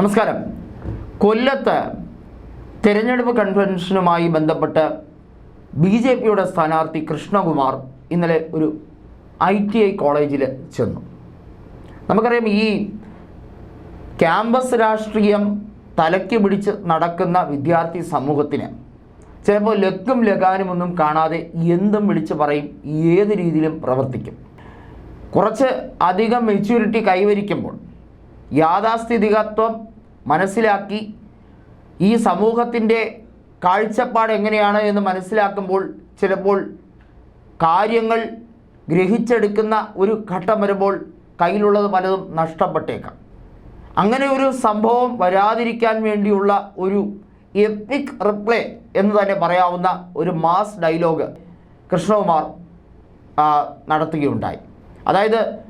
നമസ്കാരം. കൊല്ലത്ത് തെരഞ്ഞെടുപ്പ് കൺവെൻഷനുമായി ബന്ധപ്പെട്ട് ബി ജെ പിയുടെ സ്ഥാനാർത്ഥി കൃഷ്ണകുമാർ ഇന്നലെ ഒരു ഐ ടി ഐ കോളേജിൽ ചെന്നു. നമുക്കറിയാം ഈ ക്യാമ്പസ് രാഷ്ട്രീയം തലയ്ക്ക് പിടിച്ച് നടക്കുന്ന വിദ്യാർത്ഥി സമൂഹത്തിന് ചിലപ്പോൾ ലക്കും ലഗാനുമൊന്നും കാണാതെ എന്തും വിളിച്ച് പറയും ഏത് രീതിയിലും പ്രവർത്തിക്കും. കുറച്ച് അധികം മെച്യൂരിറ്റി കൈവരിക്കുമ്പോൾ യാഥാസ്ഥിതികത്വം മനസ്സിലാക്കി ഈ സമൂഹത്തിന്റെ കാഴ്ചപ്പാട് എങ്ങനെയാണ് എന്ന് മനസ്സിലാക്കുമ്പോൾ ചിലപ്പോൾ കാര്യങ്ങൾ ഗ്രഹിച്ചെടുക്കുന്ന ഒരു ഘട്ടം വരുമ്പോൾ കയ്യിലുള്ളത് പലതും നഷ്ടപ്പെട്ടേക്കാം. അങ്ങനെ ഒരു സംഭവം വരാതിരിക്കാൻ വേണ്ടിയുള്ള ഒരു എപ്പിക് റിപ്ലേ എന്ന് തന്നെ പറയാവുന്ന ഒരു മാസ് ഡയലോഗ് കൃഷ്ണകുമാർ നടത്തുകയുണ്ടായി. അതായത്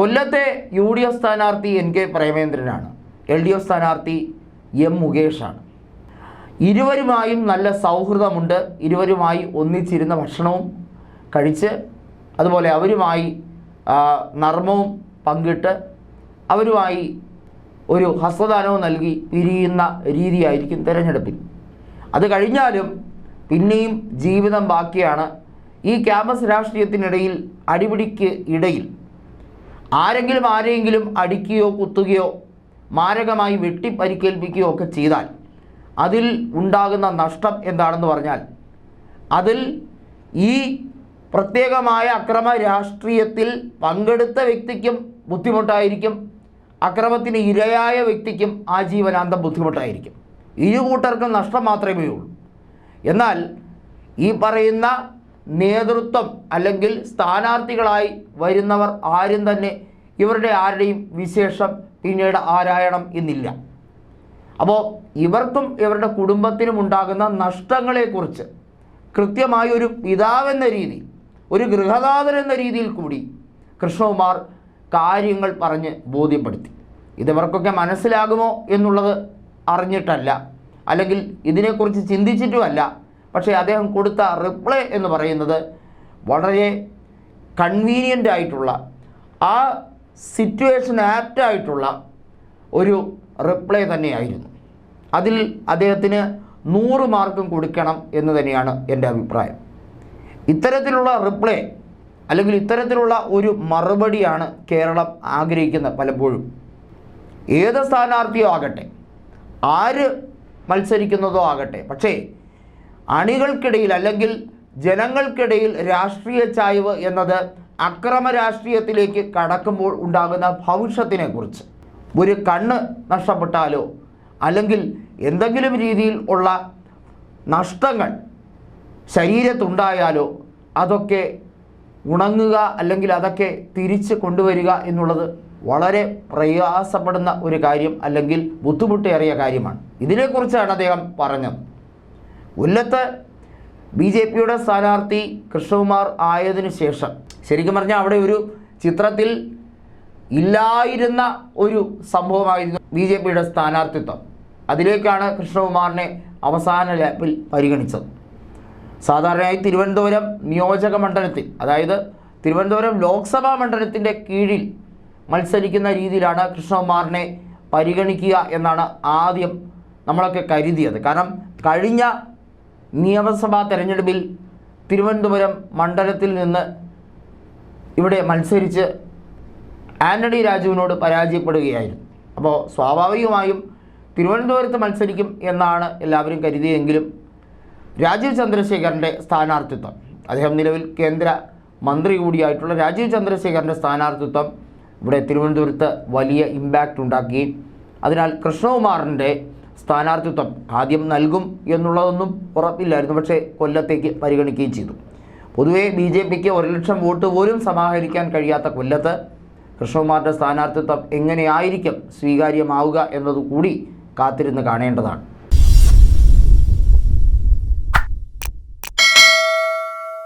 കൊല്ലത്തെ യു ഡി എഫ് സ്ഥാനാർത്ഥി എൻ കെ പ്രേമേന്ദ്രനാണ്. എൽ ഡി എഫ് സ്ഥാനാർത്ഥി എം മുകേഷാണ്. ഇരുവരുമായും നല്ല സൗഹൃദമുണ്ട്. ഇരുവരുമായി ഒന്നിച്ചിരുന്ന ഭക്ഷണവും കഴിച്ച് അതുപോലെ അവരുമായി നർമ്മവും പങ്കിട്ട് അവരുമായി ഒരു ഹസ്തദാനവും നൽകി പിരിയുന്ന രീതിയായിരിക്കും തിരഞ്ഞെടുപ്പിൽ. അത് കഴിഞ്ഞാലും പിന്നെയും ജീവിതം ബാക്കിയാണ്. ഈ ക്യാമ്പസ് രാഷ്ട്രീയത്തിനിടയിൽ അടിപിടിക്ക് ഇടയിൽ ആരെങ്കിലും ആരെയെങ്കിലും അടിക്കുകയോ കുത്തുകയോ മാരകമായി വെട്ടിപ്പരിക്കേൽപ്പിക്കുകയോ ഒക്കെ ചെയ്താൽ അതിൽ ഉണ്ടാകുന്ന നഷ്ടം എന്താണെന്ന് പറഞ്ഞാൽ അതിൽ ഈ പ്രത്യേകമായ അക്രമ രാഷ്ട്രീയത്തിൽ പങ്കെടുത്ത വ്യക്തിക്കും ബുദ്ധിമുട്ടായിരിക്കും. അക്രമത്തിന് ഇരയായ വ്യക്തിക്കും ആജീവനാന്തം ബുദ്ധിമുട്ടായിരിക്കും. ഇരു കൂട്ടർക്കും നഷ്ടം മാത്രമേ ഉള്ളൂ. എന്നാൽ ഈ പറയുന്ന നേതൃത്വം അല്ലെങ്കിൽ സ്ഥാനാർത്ഥികളായി വരുന്നവർ ആരും തന്നെ ഇവരുടെ ആരുടെയും വിശേഷം പിന്നീട് ആരായണം എന്നില്ല. അപ്പോൾ ഇവർക്കും ഇവരുടെ കുടുംബത്തിനും ഉണ്ടാകുന്ന നഷ്ടങ്ങളെക്കുറിച്ച് കൃത്യമായ ഒരു പിതാവെന്ന രീതി ഒരു ഗൃഹനാഥൻ എന്ന രീതിയിൽ കൂടി കൃഷ്ണകുമാർ കാര്യങ്ങൾ പറഞ്ഞ് ബോധ്യപ്പെടുത്തി. ഇതിവർക്കൊക്കെ മനസ്സിലാകുമോ എന്നുള്ളത് അറിഞ്ഞിട്ടല്ല. അല്ലെങ്കിൽ ഇതിനെക്കുറിച്ച് ചിന്തിച്ചിട്ടുമല്ല. പക്ഷേ അദ്ദേഹം കൊടുത്ത റിപ്ലൈ എന്ന് പറയുന്നത് വളരെ കൺവീനിയന്റ് ആയിട്ടുള്ള ആ സിറ്റുവേഷൻ ആപ്റ്റ് ആയിട്ടുള്ള ഒരു റിപ്ലൈ തന്നെയായിരുന്നു. അതിൽ അദ്ദേഹത്തിന് നൂറ് മാർക്കും കൊടുക്കണം എന്ന് തന്നെയാണ് എന്റെ അഭിപ്രായം. ഇത്തരത്തിലുള്ള റിപ്ലൈ അല്ലെങ്കിൽ ഇത്തരത്തിലുള്ള ഒരു മറുപടിയാണ് കേരളം ആഗ്രഹിക്കുന്നത് പലപ്പോഴും. ഏത് സ്ഥാനാർത്ഥിയോ ആകട്ടെ ആര് മത്സരിക്കുന്നതോ ആകട്ടെ പക്ഷേ അണികൾക്കിടയിൽ അല്ലെങ്കിൽ ജനങ്ങൾക്കിടയിൽ രാഷ്ട്രീയ ചായ്വ് എന്നത് അക്രമ രാഷ്ട്രീയത്തിലേക്ക് കടക്കുമ്പോൾ ഉണ്ടാകുന്ന ഭവിഷ്യത്തിനെ കുറിച്ച്. ഒരു കണ്ണ് നഷ്ടപ്പെട്ടാലോ അല്ലെങ്കിൽ എന്തെങ്കിലും രീതിയിൽ ഉള്ള നഷ്ടങ്ങൾ ശരീരത്തുണ്ടായാലോ അതൊക്കെ ഉണങ്ങുക അല്ലെങ്കിൽ അതൊക്കെ തിരിച്ച് കൊണ്ടുവരിക എന്നുള്ളത് വളരെ പ്രയാസപ്പെടുന്ന ഒരു കാര്യം അല്ലെങ്കിൽ ബുദ്ധിമുട്ടേറിയ കാര്യമാണ്. ഇതിനെക്കുറിച്ചാണ് അദ്ദേഹം പറഞ്ഞത്. കൊല്ലത്ത് ബി ജെ പിയുടെ സ്ഥാനാർത്ഥി കൃഷ്ണകുമാർ ആയതിനു ശേഷം. ശരിക്കും പറഞ്ഞാൽ അവിടെ ഒരു ചിത്രത്തിൽ ഇല്ലായിരുന്ന ഒരു സംഭവമായിരുന്നു ബി ജെ പിയുടെ സ്ഥാനാർത്ഥിത്വം. അതിലേക്കാണ് കൃഷ്ണകുമാറിനെ അവസാന ലാപ്പിൽ പരിഗണിച്ചത്. സാധാരണയായി തിരുവനന്തപുരം നിയോജക മണ്ഡലത്തിൽ അതായത് തിരുവനന്തപുരം ലോക്സഭാ മണ്ഡലത്തിന്റെ കീഴിൽ മത്സരിക്കുന്ന രീതിയിലാണ് കൃഷ്ണകുമാറിനെ പരിഗണിക്കുക എന്നാണ് ആദ്യം നമ്മളൊക്കെ കരുതിയത്. കാരണം കഴിഞ്ഞ നിയമസഭാ തെരഞ്ഞെടുപ്പിൽ തിരുവനന്തപുരം മണ്ഡലത്തിൽ നിന്ന് ഇവിടെ മത്സരിച്ച് ആന്റണി രാജുവിനോട് പരാജയപ്പെടുകയായിരുന്നു. അപ്പോൾ സ്വാഭാവികമായും തിരുവനന്തപുരത്ത് മത്സരിക്കും എന്നാണ് എല്ലാവരും കരുതിയെങ്കിലും രാജീവ് ചന്ദ്രശേഖരന്റെ സ്ഥാനാർത്ഥിത്വം അദ്ദേഹം നിലവിൽ കേന്ദ്ര മന്ത്രി കൂടിയായിട്ടുള്ള രാജീവ് ചന്ദ്രശേഖരന്റെ സ്ഥാനാർത്ഥിത്വം ഇവിടെ തിരുവനന്തപുരത്ത് വലിയ ഇമ്പാക്റ്റ് ഉണ്ടാക്കുകയും അതിനാൽ കൃഷ്ണകുമാറിന്റെ സ്ഥാനാർത്ഥിത്വം ആദ്യം നൽകും എന്നുള്ളതൊന്നും ഉറപ്പില്ലായിരുന്നു. പക്ഷേ കൊല്ലത്തേക്ക് പരിഗണിക്കുകയും ചെയ്തു. പൊതുവേ ബി ജെ പിക്ക് ഒരു ലക്ഷം വോട്ട് പോലും സമാഹരിക്കാൻ കഴിയാത്ത കൊല്ലത്ത് കൃഷ്ണകുമാറിന്റെ സ്ഥാനാർത്ഥിത്വം എങ്ങനെയായിരിക്കും സ്വീകാര്യമാവുക എന്നതുകൂടി കാത്തിരുന്ന് കാണേണ്ടതാണ്.